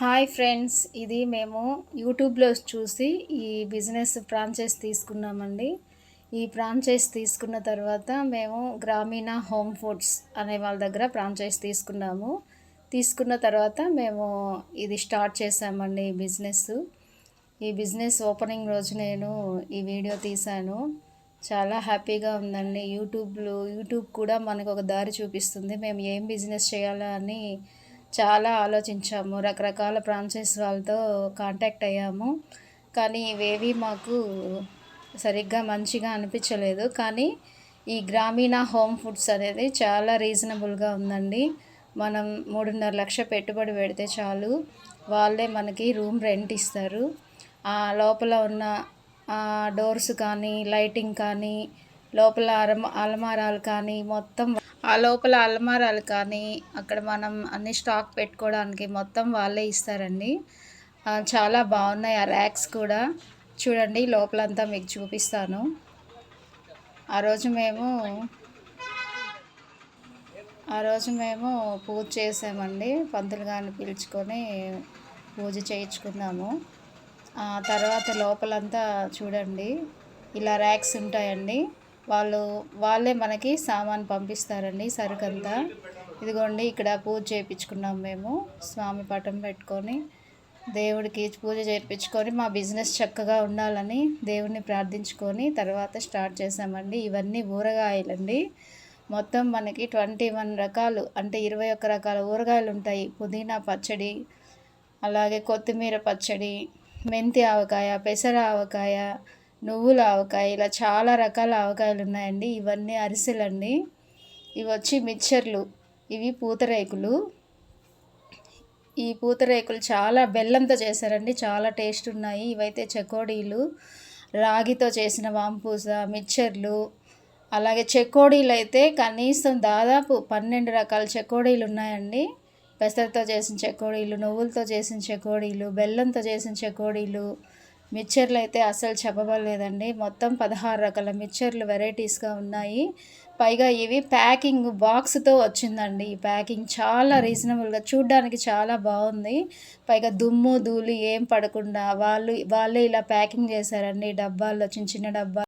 Hi friends ఇది మేము యూట్యూబ్లో చూసి ఈ బిజినెస్ ఫ్రాంచైజ్ తీసుకున్నామండి. ఈ ఫ్రాంచైజ్ తీసుకున్న తర్వాత మేము గ్రామీణ హోమ్ ఫుడ్స్ అనే వాళ్ళ దగ్గర ఫ్రాంచైజ్ తీసుకున్నాము. తీసుకున్న తర్వాత మేము ఇది స్టార్ట్ చేసామండి ఈ బిజినెస్. ఈ బిజినెస్ ఓపెనింగ్ రోజు నేను ఈ వీడియో తీశాను. చాలా హ్యాపీగా ఉందండి. యూట్యూబ్లో యూట్యూబ్ కూడా మనకు ఒక దారి చూపిస్తుంది. మేము ఏం బిజినెస్ చేయాలని అని చాలా ఆలోచించాము. రకరకాల ఫ్రాంచైజ్ వాళ్ళతో కాంటాక్ట్ అయ్యాము. కానీ ఇవేవి మాకు సరిగ్గా మంచిగా అనిపించలేదు. కానీ ఈ గ్రామీణ హోమ్ ఫుడ్స్ అనేది చాలా రీజనబుల్గా ఉందండి. మనం మూడున్నర లక్ష పెట్టుబడి పెడితే చాలు. వాళ్ళే మనకి రూమ్ రెంట్ ఇస్తారు. ఆ లోపల ఉన్న డోర్స్ కానీ లైటింగ్ కానీ లోపల అరమ అలమారాలు కానీ మొత్తం ఆ లోపల అల్మారాలు కానీ అక్కడ మనం అన్ని స్టాక్ పెట్టుకోవడానికి మొత్తం వాళ్ళే ఇస్తారండి. చాలా బాగున్నాయి ఆ ర్యాక్స్ కూడా. చూడండి లోపలంతా మీకు చూపిస్తాను. ఆ రోజు మేము ఆ రోజు మేము పూజ చేసామండి. పంతులు గారిని పిలుచుకొని పూజ చేయించుకున్నాము. తర్వాత లోపలంతా చూడండి ఇలా ర్యాక్స్ ఉంటాయండి. వాళ్ళు వాళ్ళే మనకి సామాన్ పంపిస్తారండి సరుకంతా. ఇదిగోండి ఇక్కడ పూజ చేయించుకున్నాం మేము. స్వామి పటం పెట్టుకొని దేవుడికి పూజ చేర్పించుకొని మా బిజినెస్ చక్కగా ఉండాలని దేవుడిని ప్రార్థించుకొని తర్వాత స్టార్ట్ చేసామండి ఇవన్నీ ఊరగాయలండి. మొత్తం మనకి ట్వంటీ వన్ రకాలు అంటే ఇరవై ఒక్క రకాల ఊరగాయలు ఉంటాయి. పుదీనా పచ్చడి అలాగే కొత్తిమీర పచ్చడి మెంతి ఆవకాయ పెసర ఆవకాయ నువ్వుల ఆవకాయ ఇలా చాలా రకాల ఆవకాయలు ఉన్నాయండి. ఇవన్నీ అరిసెలండి. ఇవి వచ్చి మిక్చర్లు. ఇవి పూతరేకులు. ఈ పూతరేకులు చాలా బెల్లంతో చేశారండి. చాలా టేస్ట్ ఉన్నాయి. ఇవైతే చెకోడీలు రాగితో చేసిన వాంపూస మిక్చర్లు. అలాగే చెకోడీలు అయితే కనీసం దాదాపు పన్నెండు రకాల చెకోడీలు ఉన్నాయండి. పెసరతో చేసిన చెకోడీలు నువ్వులతో చేసిన చెకోడీలు బెల్లంతో చేసిన చెకోడీలు మిక్చర్లు అయితే అసలు చెప్పబడలేదండి. మొత్తం పదహారు రకాల మిక్చర్లు వెరైటీస్గా ఉన్నాయి. పైగా ఇవి ప్యాకింగ్ బాక్స్తో వచ్చిందండి. ఈ ప్యాకింగ్ చాలా రీజనబుల్గా చూడ్డానికి చాలా బాగుంది. పైగా దుమ్ము ధూళి ఏం పడకుండా వాళ్ళు వాళ్ళే ఇలా ప్యాకింగ్ చేశారండి. డబ్బాల్లో చిన్న చిన్న డబ్బా